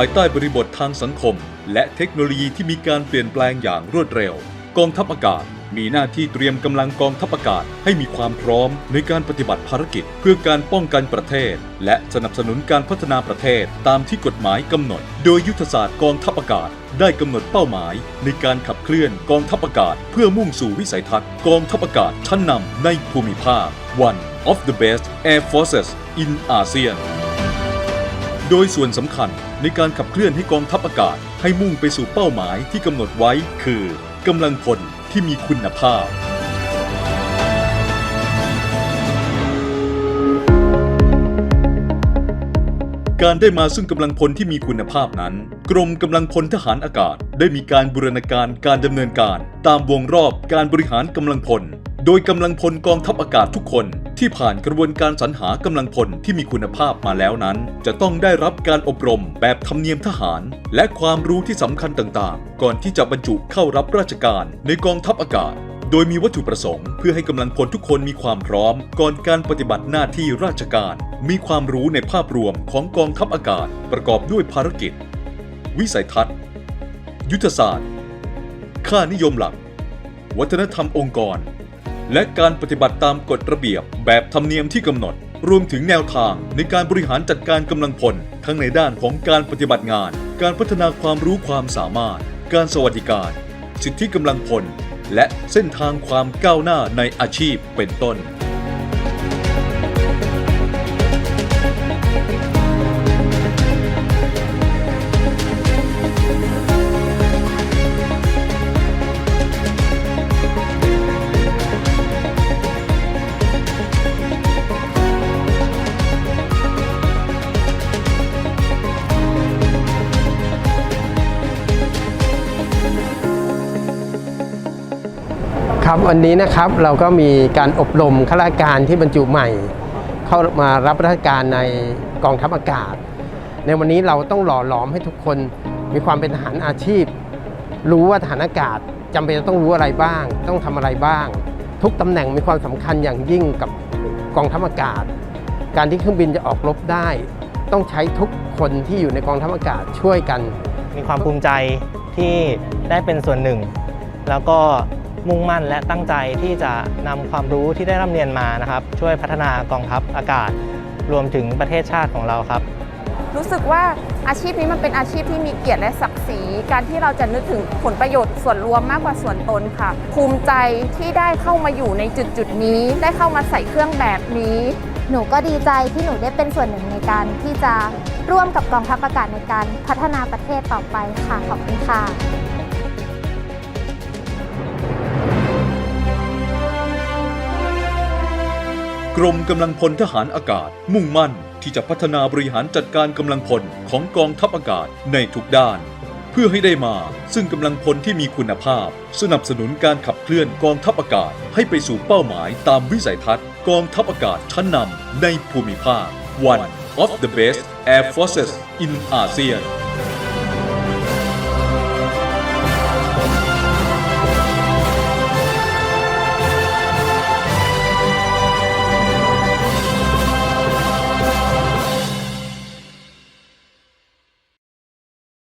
ภายใต้บริบททางสังคม และเทคโนโลยีที่มีการเปลี่ยนแปลงอย่างรวดเร็ว กองทัพอากาศมีหน้าที่เตรียมกำลังกองทัพอากาศให้มีความพร้อมในการปฏิบัติภารกิจ เพื่อการป้องกันประเทศ และสนับสนุนการพัฒนาประเทศตามที่กฎหมายกำหนด โดยยุทธศาสตร์กองทัพอากาศได้กำหนดเป้าหมาย ในการขับเคลื่อนกองทัพอากาศ เพื่อมุ่งสู่วิสัยทัศน์กองทัพอากาศชั้นนำในภูมิภาค One of the best air forces in ASEAN โดยส่วนสำคัญ ในการขับเคลื่อนให้กองทัพอากาศให้มุ่งไปสู่เป้าหมายที่กำหนดไว้คือกำลังพลที่มีคุณภาพ การได้มาซึ่งกำลังพลที่มีคุณภาพนั้น กรมกำลังพลทหารอากาศ ได้มีการบูรณาการการดำเนินการ ตามวงรอบการบริหารกำลังพล โดยกำลังพลกองทัพอากาศทุกคน ที่ผ่านกระบวนการสรรหากำลังพลที่มีคุณภาพมาแล้วนั้น จะต้องได้รับการอบรมแบบธรรมเนียมทหาร และความรู้ที่สำคัญต่างๆ ก่อนที่จะบรรจุเข้ารับราชการในกองทัพอากาศ โดยมีวัตถุประสงค์เพื่อให้กำลังพลทุกคนมีความพร้อม ก่อนการปฏิบัติหน้าที่ราชการ มีความรู้ในภาพรวมของกองทัพอากาศ ประกอบด้วยภารกิจ วิสัยทัศน์ ยุทธศาสตร์ ค่านิยมหลัก วัฒนธรรมองค์กร และการปฏิบัติตามกฎระเบียบแบบธรรมเนียมที่กำหนด รวมถึงแนวทางในการบริหารจัดการกำลังพล ทั้งในด้านของการปฏิบัติงาน การพัฒนาความรู้ความสามารถ การสวัสดิการ สิทธิกำลังพล และเส้นทางความก้าวหน้าในอาชีพเป็นต้น ครับวันนี้นะครับเราก็มีการอบรมข้าราชการที่บรรจุใหม่ เข้ามารับราชการในกองทัพอากาศ ในวันนี้เราต้องหล่อหลอมให้ทุกคนมีความเป็นทหารอาชีพ รู้ว่าทหารอากาศจำเป็นต้องรู้อะไรบ้าง ต้องทำอะไรบ้าง ทุกตำแหน่งมีความสำคัญอย่างยิ่งกับกองทัพอากาศ การที่เครื่องบินจะออกรบได้ ต้องใช้ทุกคนที่อยู่ในกองทัพอากาศช่วยกัน มีความภูมิใจที่ได้เป็นส่วนหนึ่ง แล้วก็ มุ่งมั่นและตั้งใจที่จะนำความรู้ที่ได้ร่ำเรียนมานะครับ ช่วยพัฒนากองทัพอากาศ รวมถึงประเทศชาติของเราครับ รู้สึกว่าอาชีพนี้มันเป็นอาชีพที่มีเกียรติและศักดิ์ศรี การที่เราจะนึกถึงผลประโยชน์ส่วนรวมมากกว่าส่วนตนค่ะ ภูมิใจที่ได้เข้ามาอยู่ในจุดจุดๆนี้ ได้เข้ามาใส่เครื่องแบบนี้ หนูก็ดีใจที่หนูได้เป็นส่วนหนึ่งในการที่จะร่วมกับกองทัพอากาศในการพัฒนาประเทศต่อไปค่ะ ขอบคุณค่ะ กรมกำลังพลทหารอากาศ มุ่งมั่นที่จะพัฒนาบริหารจัดการกำลังพลของกองทัพอากาศในทุกด้าน เพื่อให้ได้มาซึ่งกำลังพลที่มีคุณภาพ สนับสนุนการขับเคลื่อนกองทัพอากาศ ให้ไปสู่เป้าหมายตามวิสัยทัศน์ กองทัพอากาศชั้นนำในภูมิภาค One of the best air forces in ASEAN